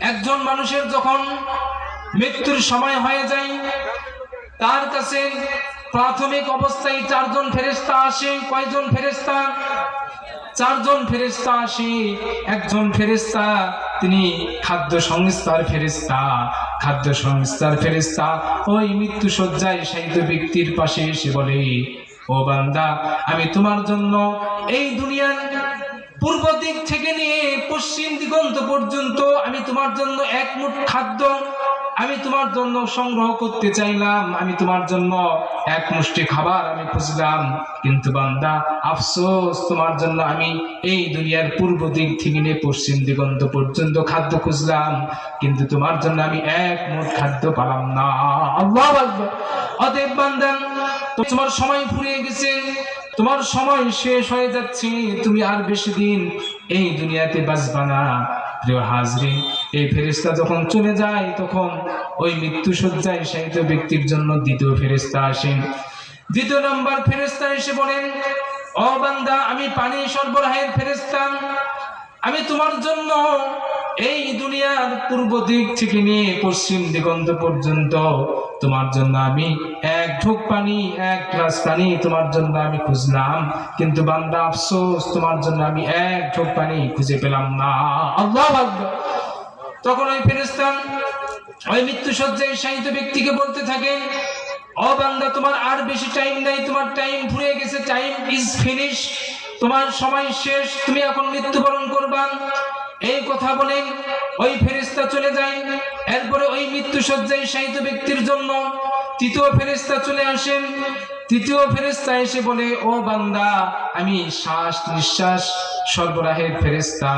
একজন মানুষের যখন মৃত্যুর সময় হয়ে যায়, তার কাছে প্রাথমিক অবস্থায় চারজন ফেরেস্তা আসে। কয়জন ফেরেস্তা চারজন ফেরেস্তা আসে। একজন ফেরেস্তা তিনি খাদ্য সংস্থার ফেরেস্তা খাদ্য সংস্থার ফেরেস্তা ওই মৃত্যু সজ্জায় শায়িত ব্যক্তির পাশে এসে বলে, ও বান্দা, আমি তোমার জন্য এই দুনিয়ার পূর্ব দিক থেকে নিয়ে পশ্চিম দিগন্ত পর্যন্ত আমি তোমার জন্য এক মুঠ খাদ্য আমি তোমার জন্য সংগ্রহ করতে চাইলাম। আমি তোমার জন্য এক মুষ্টি খাবার আমি খুঁজলাম। কিন্তু বান্দা, আফসোস, তোমার জন্য আমি এই দুনিয়ার পূর্ব দিক থেকে নিয়ে পশ্চিম দিগন্ত পর্যন্ত খাদ্য খুঁজলাম। কিন্তু তোমার জন্য আমি এক মুঠ খাদ্য পালাম না। আল্লাহ অতএব বান্দা তোমার সময় ফুরিয়ে গেছে, তোমার সময় শেষ হয়ে যাচ্ছে, তুমি আর বেশি দিন এই দুনিয়াতে বাঁচবা না। প্রিয় হাজরিন এই ফেরেস্তা যখন চলে যায়, তখন ওই মৃত্যু সজ্জায় শায়িত ব্যক্তির জন্য দ্বিতীয় ফেরেস্তা আসেন। দ্বিতীয় নম্বর ফেরেস্তা এসে বলেন, ও বান্দা, আমি পানি সরবরাহের ফেরেস্তা আমি তোমার জন্য এই দুনিয়ার পূর্ব দিক থেকে নিয়ে পশ্চিম দিগন্ত পর্যন্ত তোমার জন্য আমি এক ঢোক পানি, এক গ্লাস পানি তোমার জন্য আমি খুঁজলাম। কিন্তু বান্দা আফসোস, তোমার জন্য আমি এক ঢোক পানি খুঁজে পেলাম না। আল্লাহ তখন ওই ফেরেস্তান ওই মৃত্যু সজ্জায় শায়িত ব্যক্তিকে বলতে থাকেন ও বান্দা, তোমার আর বেশি টাইম নাই, তোমার টাইম ফুরিয়ে গেছে, টাইম ইজ ফিনিশ, তোমার সময় শেষ, তুমি এখন মৃত্যুবরণ করবা। এই কথা বলে ওই ফেরিস্তা চলে যায়। এরপরে ওই মৃত্যু সজ্জায় ব্যক্তির জন্য তৃতীয় ফেরিস্তা চলে আসেন। তৃতীয় ফেরেস্তা এসে বলে, ও বান্দা, আমি শ্বাস নিঃশ্বাস সরবরাহের ফেরেস্তা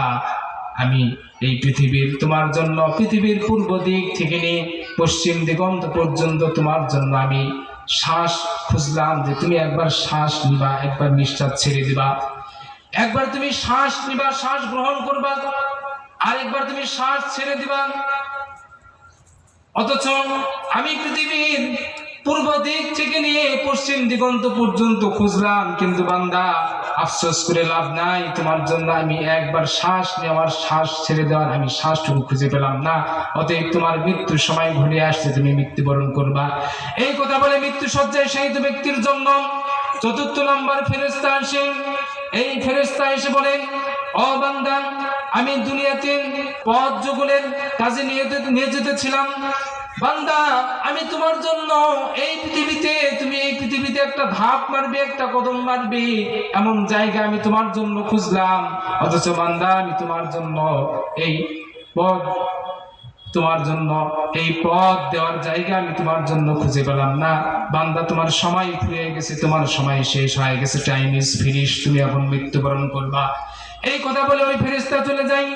আমি এই পৃথিবীর, তোমার জন্য পৃথিবীর পূর্ব দিক থেকে নিয়ে পশ্চিম দিগন্ত পর্যন্ত তোমার জন্য আমি শ্বাস খুঁজলাম যে তুমি একবার শ্বাস নিবা, একবার নিঃশ্বাস ছেড়ে দিবা। একবার তুমি শ্বাস নিবা, শ্বাস গ্রহণ করবা। আর একবার তুমি শ্বাস ছেড়ে দিবা। অথচ আমি পৃথিবীর পূর্ব দিক থেকে নিয়ে পশ্চিম দিগন্ত পর্যন্ত খুঁজলাম, কিন্তু বান্দা, আফসোস করে লাভ নাই। তোমার জন্য আমি একবার শ্বাস নেওয়ার শ্বাস ছেড়ে দেওয়ার আমি শ্বাসটুকু খুঁজে পেলাম না। অতএব তোমার মৃত্যুর সময় ঘুরে আসছে, তুমি মৃত্যুবরণ করবা। এই কথা বলে মৃত্যু সজ্জায় শায়িত ব্যক্তির জন্য চতুর্থ নম্বর ফেরেস্তা আসে। এই ফেরেস্তা এসে বলেন ও বান্দা আমি দুনিয়াতে পথ যুগলের কাজে নিয়ে যেতে- নিয়ে যেতেছিলাম বান্দা, আমি তোমার জন্য এই পৃথিবীতে, তুমি এই পৃথিবীতে একটা ধাপ মারবে, একটা কদম মারবে, এমন জায়গা আমি তোমার জন্য খুঁজলাম। অথচ বান্দা, আমি তোমার জন্য এই পথ, তোমার জন্য এই পথ দেওয়ার জায়গা আমি তোমার জন্য খুঁজে পেলাম না। বান্দা, তোমার সময় ফুরিয়ে গেছে, তোমার সময় শেষ হয়ে গেছে টাইম ইজ ফিনিশ তুমি এখন মৃত্যুবরণ করবা। এই কথা বলে ওই ফেরেস্তা চলে যাই